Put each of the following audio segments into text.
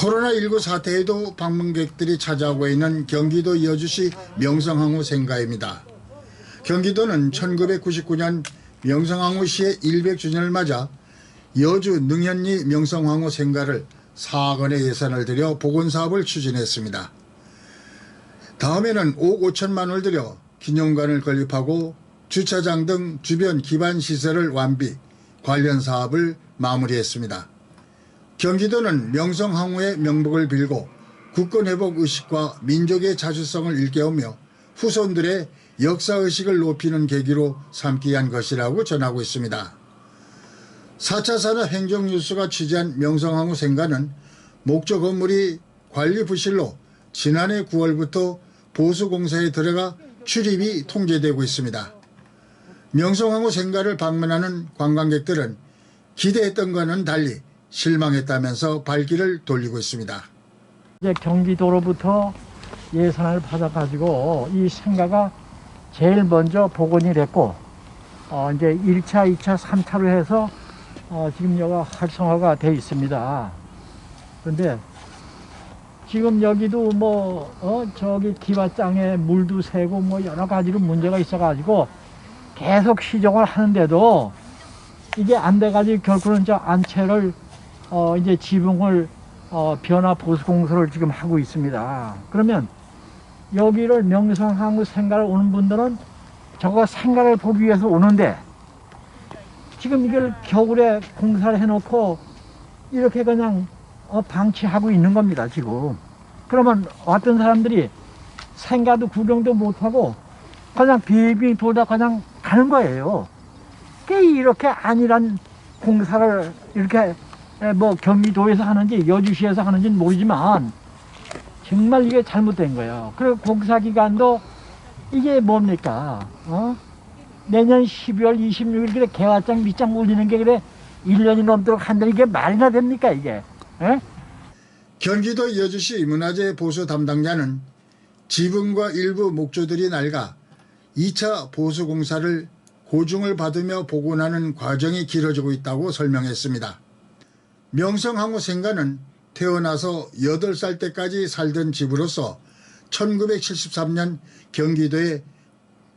코로나19 사태에도 방문객들이 찾아오고 있는 경기도 여주시 명성항우 생가입니다. 경기도는 1999년 명성항우 시의 100주년을 맞아 여주 능현리 명성항우 생가를 4억 원의 예산을 들여 복원사업을 추진했습니다. 다음에는 5억 5천만 원을 들여 기념관을 건립하고 주차장 등 주변 기반 시설을 완비, 관련 사업을 마무리했습니다. 경기도는 명성항우의 명복을 빌고 국권회복 의식과 민족의 자주성을 일깨우며 후손들의 역사의식을 높이는 계기로 삼기 위한 것이라고 전하고 있습니다. 4차 산업 행정뉴스가 취재한 명성항우 생가는 목조 건물이 관리 부실로 지난해 9월부터 보수공사에 들어가 출입이 통제되고 있습니다. 명성항우 생가를 방문하는 관광객들은 기대했던 것과는 달리 실망했다면서 발길을 돌리고 있습니다. 이제 경기도로부터 예산을 받아가지고 이 생가가 제일 먼저 복원이 됐고, 어, 이제 1차, 2차, 3차로 해서 어, 지금 여가 활성화가 돼 있습니다. 그런데 지금 여기도 뭐, 어, 저기 기와장에 물도 새고 뭐 여러 가지로 문제가 있어가지고 계속 시정을 하는데도 이게 안 돼가지고 결국은 저 안채를 어, 이제 지붕을 어, 변화 보수 공사를 지금 하고 있습니다. 그러면 여기를 명성항우 생가를 오는 분들은 저거 생가를 보기 위해서 오는데 지금 이걸 겨울에 공사를 해놓고 이렇게 그냥 어, 방치하고 있는 겁니다, 지금. 그러면 어떤 사람들이 생가도 구경도 못하고 그냥 비빙 돌다 그냥 가는 거예요. 그게 이렇게 안일한 공사를 이렇게 에, 뭐 경기도에서 하는지 여주시에서 하는지는 모르지만 정말 이게 잘못된 거예요. 그리고 공사 기간도 이게 뭡니까? 어? 내년 12월 26일 그래 개화장 밑장 올리는 게 그래 1년이 넘도록 한다는 게 말이나 됩니까 이게? 에? 경기도 여주시 문화재 보수 담당자는 지붕과 일부 목조들이 낡아 2차 보수 공사를 고중을 받으며 복원하는 과정이 길어지고 있다고 설명했습니다. 명성항우 생가는 태어나서 8살 때까지 살던 집으로서 1973년 경기도의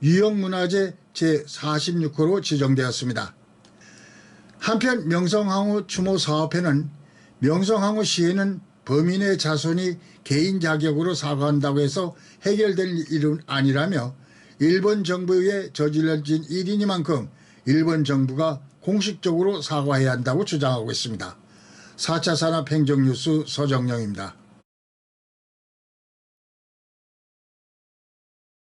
유형문화재 제46호로 지정되었습니다. 한편 명성항우 추모 사업회는 명성항우 시에는 범인의 자손이 개인 자격으로 사과한다고 해서 해결될 일은 아니라며 일본 정부에 저질러진 일이니만큼 일본 정부가 공식적으로 사과해야 한다고 주장하고 있습니다. 4차 산업행정뉴스 서정영입니다.